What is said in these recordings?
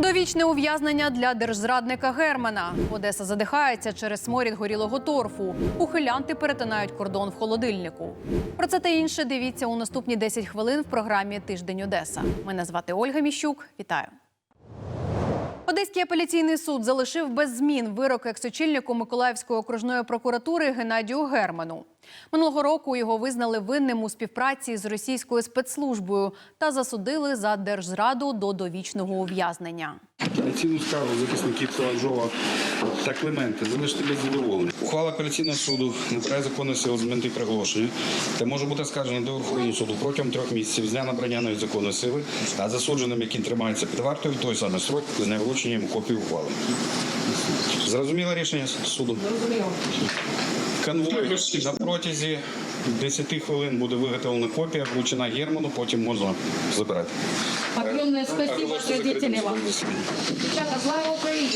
Довічне ув'язнення для держзрадника Германа. Одеса задихається через сморід горілого торфу. Ухилянти перетинають кордон в холодильнику. Про це та інше дивіться у наступні 10 хвилин в програмі Тиждень Одеса. Мене звати Ольга Міщук. Вітаю. Одеський апеляційний суд залишив без змін вирок екс-очільнику Миколаївської окружної прокуратури Геннадію Герману. Минулого року його визнали винним у співпраці з російською спецслужбою та засудили за держзраду до довічного ув'язнення. Апеляційну скаргу захисників Солоджова та Клименти залишити без задоволення. Ухвала апеляційного суду набирає законної сили з моменту приголошення та може бути скаржена до Верховного суду протягом трьох місяців з дня набрання нової законної сили, а засудженим, який тримається під вартою, той самий срок з неврученням копії ухвали. Зрозуміло рішення суду? Конвой на протязі 10 хвилин буде виготовлена копія, вручена Герману, потім можна забирати. Огромное спасибо родителям вам. Дівчата, слава Україні!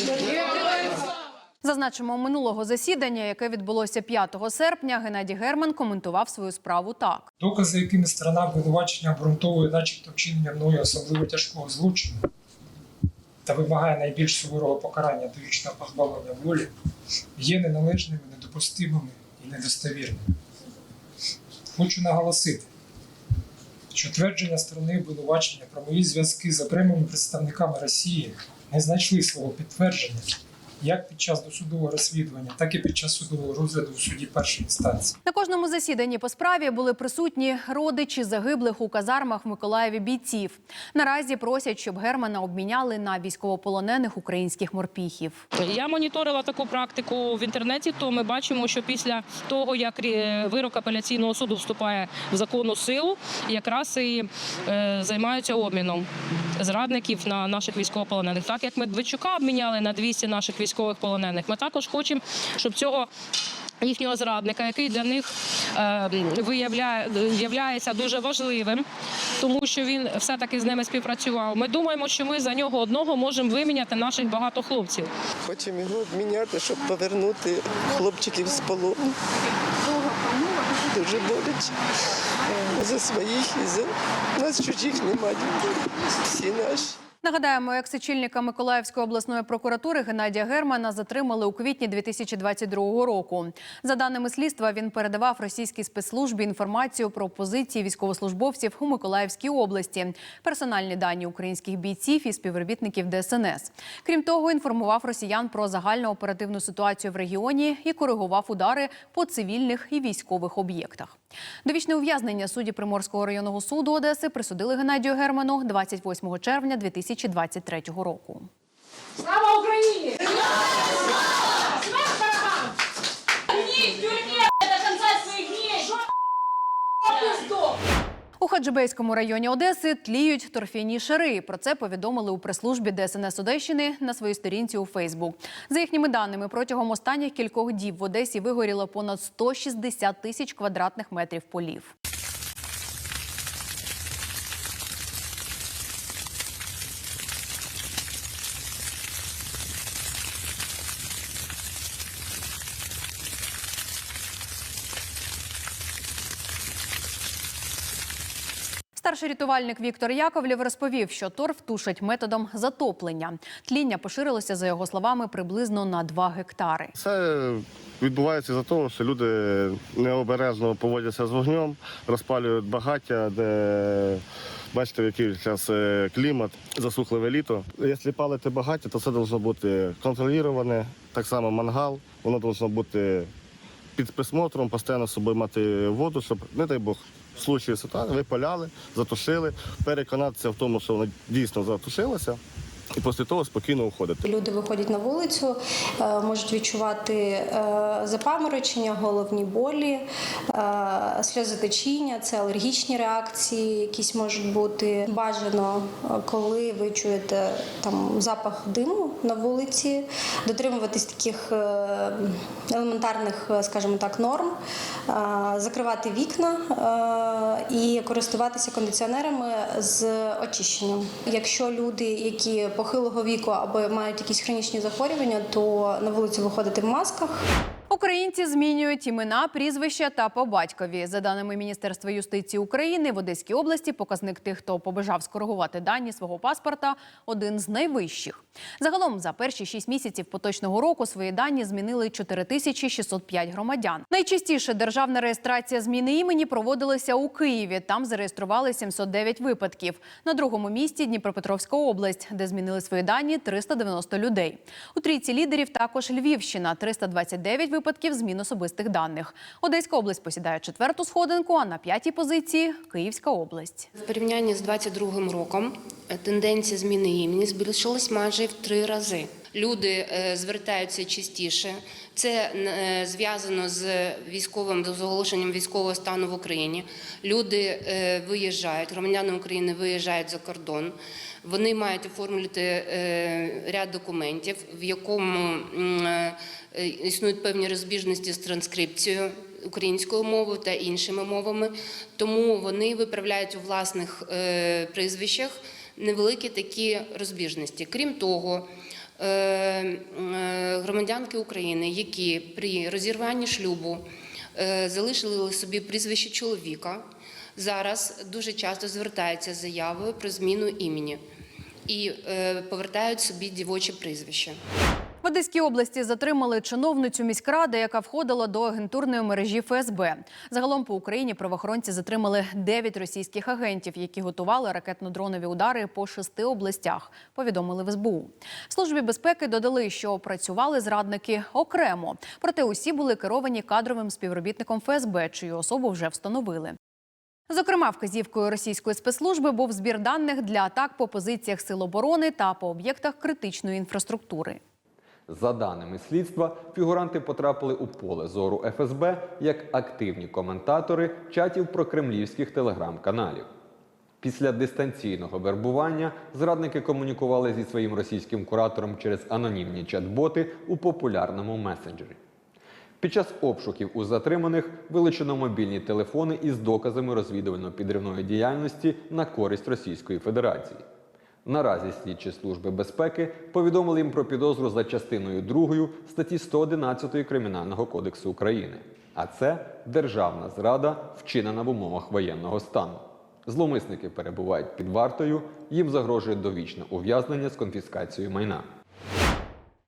Зазначимо, минулого засідання, яке відбулося 5 серпня, Геннадій Герман коментував свою справу так. Докази, якими сторона обвинувачення обґрунтовує, начебто вчинення мною особливо тяжкого злочину та вимагає найбільш суворого покарання довічного позбавлення волі, є неналежними, недопустимими і недостовірними. Хочу наголосити, що твердження сторони обвинувачення про мої зв'язки з окремими представниками Росії не знайшли свого підтвердження як під час досудового розслідування, так і під час судового розгляду в суді першої інстанції. На кожному засіданні по справі були присутні родичі загиблих у казармах в Миколаєві бійців. Наразі просять, щоб Германа обміняли на військовополонених українських морпіхів. Я моніторила таку практику в інтернеті. То ми бачимо, що після того, як вирок апеляційного суду вступає в законну силу, якраз і е, займаються обміном зрадників на наших військовополонених. Так як Медведчука обміняли на 200 наших військових полонених, ми також хочемо, щоб цього. Їхнього зрадника, який для них е, виявляє являється дуже важливим, тому що він все-таки з ними співпрацював. Ми думаємо, що ми за нього одного можемо виміняти наших багато хлопців. Хочемо його обміняти, щоб повернути хлопчиків з полону. Дуже боляче. За своїх і за нас чужих немає. Всі наші. Нагадаємо, екс-очільника Миколаївської обласної прокуратури Геннадія Германа затримали у квітні 2022 року. За даними слідства, він передавав російській спецслужбі інформацію про позиції військовослужбовців у Миколаївській області, персональні дані українських бійців і співробітників ДСНС. Крім того, інформував росіян про загальну оперативну ситуацію в регіоні і коригував удари по цивільних і військових об'єктах. Довічне ув'язнення судді Приморського районного суду Одеси присудили Геннадію Герману 28 червня 2023 року. Слава Україні! У Хаджибейському районі Одеси тліють торфяні шари. Про це повідомили у прес-службі ДСНС Одещини на своїй сторінці у Фейсбук. За їхніми даними, протягом останніх кількох діб в Одесі вигоріло понад 160 тисяч квадратних метрів полів. Старший рятувальник Віктор Яковлєв розповів, що торф тушать методом затоплення. Тління поширилося, за його словами, приблизно на 2 гектари. Це відбувається за того, що люди необережно поводяться з вогнем, розпалюють багаття, де бачите, який час е, клімат, засухливе літо. Якщо палити багаття, то це має бути контрольоване, так само мангал, воно має бути під присмотром, постійно з собою мати воду, щоб, не дай Бог, в случаї ситуації ви паляли, затушили, переконатися в тому, що вона дійсно затушилося, і після того спокійно уходити. Люди виходять на вулицю, е, можуть відчувати е, запаморочення, головні болі, е, сльозотечіння, це алергічні реакції, якісь можуть бути. Бажано, коли ви чуєте там запах диму на вулиці, дотримуватись таких елементарних, скажімо так, норм, закривати вікна і користуватися кондиціонерами з очищенням. Якщо люди, які похилого віку або мають якісь хронічні захворювання, то на вулицю виходити в масках. Українці змінюють імена, прізвища та по батькові. За даними Міністерства юстиції України, в Одеській області показник тих, хто побажав скоригувати дані свого паспорта, один з найвищих. Загалом за перші шість місяців поточного року свої дані змінили 4605 громадян. Найчастіше державна реєстрація зміни імені проводилася у Києві. Там зареєстрували 709 випадків. На другому місці Дніпропетровська область, де змінили свої дані 390 людей. У трійці лідерів також Львівщина 329 випадків змін особистих даних. Одеська область посідає четверту сходинку, а на п'ятій позиції Київська область. В порівнянні з 22 роком е, тенденція зміни імені збільшилась майже в три рази. Люди е, звертаються частіше. Це е, зв'язано з військовим з оголошенням військового стану в Україні. Люди е, виїжджають, громадяни України виїжджають за кордон. Вони мають оформлювати ряд документів, в якому існують певні розбіжності з транскрипцією українською мовою та іншими мовами. Тому вони виправляють у власних прізвищах невеликі такі розбіжності. Крім того, громадянки України, які при розірванні шлюбу е, залишили собі прізвище чоловіка, зараз дуже часто звертаються з заявою про зміну імені і е, повертають собі дівоче прізвище. В Одеській області затримали чиновницю міськради, яка входила до агентурної мережі ФСБ. Загалом по Україні правоохоронці затримали 9 російських агентів, які готували ракетно-дронові удари по шести областях. Повідомили в СБУ. Службі безпеки додали, що працювали зрадники окремо, проте усі були керовані кадровим співробітником ФСБ, чию особу вже встановили. Зокрема, вказівкою російської спецслужби був збір даних для атак по позиціях сил оборони та по об'єктах критичної інфраструктури. За даними слідства, фігуранти потрапили у поле зору ФСБ як активні коментатори чатів прокремлівських телеграм-каналів. Після дистанційного вербування зрадники комунікували зі своїм російським куратором через анонімні чат-боти у популярному месенджері. Під час обшуків у затриманих вилучено мобільні телефони із доказами розвідувально-підривної діяльності на користь Російської Федерації. Наразі слідчі служби безпеки повідомили їм про підозру за частиною 2 статті 111 Кримінального кодексу України. А це державна зрада, вчинена в умовах воєнного стану. Зловмисники перебувають під вартою, їм загрожує довічне ув'язнення з конфіскацією майна.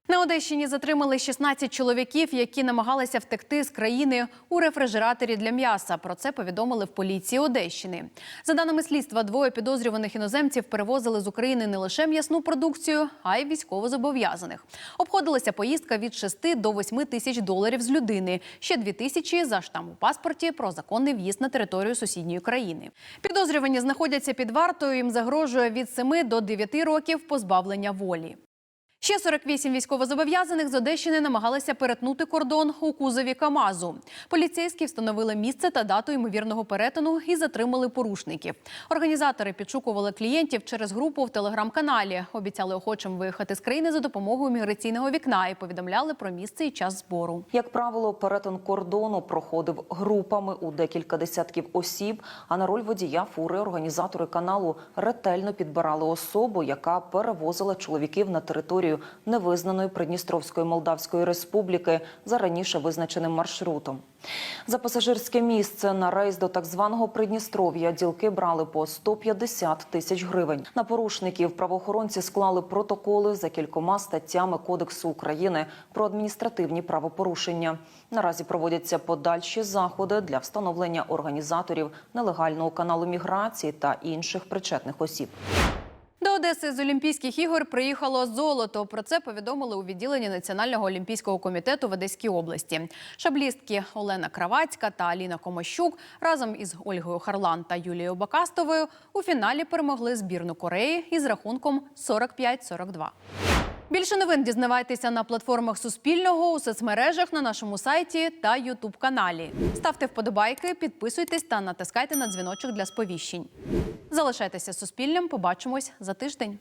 На Одещині затримали 16 чоловіків, які намагалися втекти з країни у рефрижераторі для м'яса. Про це повідомили в поліції Одещини. За даними слідства, двоє підозрюваних іноземців перевозили з України не лише м'ясну продукцію, а й військовозобов'язаних. Обходилася поїздка від 6 до 8 тисяч доларів з людини. Ще 2 тисячі за штам у паспорті про законний в'їзд на територію сусідньої країни. Підозрювані знаходяться під вартою. Їм загрожує від 7 до 9 років позбавлення волі. Ще 48 військовозобов'язаних з Одещини намагалися перетнути кордон у кузові КАМАЗу. Поліцейські встановили місце та дату ймовірного перетину і затримали порушників. Організатори підшукували клієнтів через групу в телеграм-каналі. Обіцяли охочим виїхати з країни за допомогою міграційного вікна і повідомляли про місце і час збору. Як правило, перетин кордону проходив групами у декілька десятків осіб. А на роль водія фури організатори каналу ретельно підбирали особу, яка перевозила чоловіків на територію невизнаної Придністровської Молдавської Республіки за раніше визначеним маршрутом. За пасажирське місце на рейс до так званого Придністров'я ділки брали по 150 тисяч гривень. На порушників правоохоронці склали протоколи за кількома статтями Кодексу України про адміністративні правопорушення. Наразі проводяться подальші заходи для встановлення організаторів нелегального каналу міграції та інших причетних осіб. Одеси з Олімпійських ігор приїхало золото. Про це повідомили у відділенні Національного олімпійського комітету в Одеській області. Шаблістки Олена Кравацька та Аліна Комощук разом із Ольгою Харлан та Юлією Бакастовою у фіналі перемогли збірну Кореї із рахунком 45-42. Більше новин дізнавайтеся на платформах Суспільного у соцмережах на нашому сайті та Ютуб каналі. Ставте вподобайки, підписуйтесь та натискайте на дзвіночок для сповіщень. Залишайтеся з Суспільним. Побачимось за тиждень.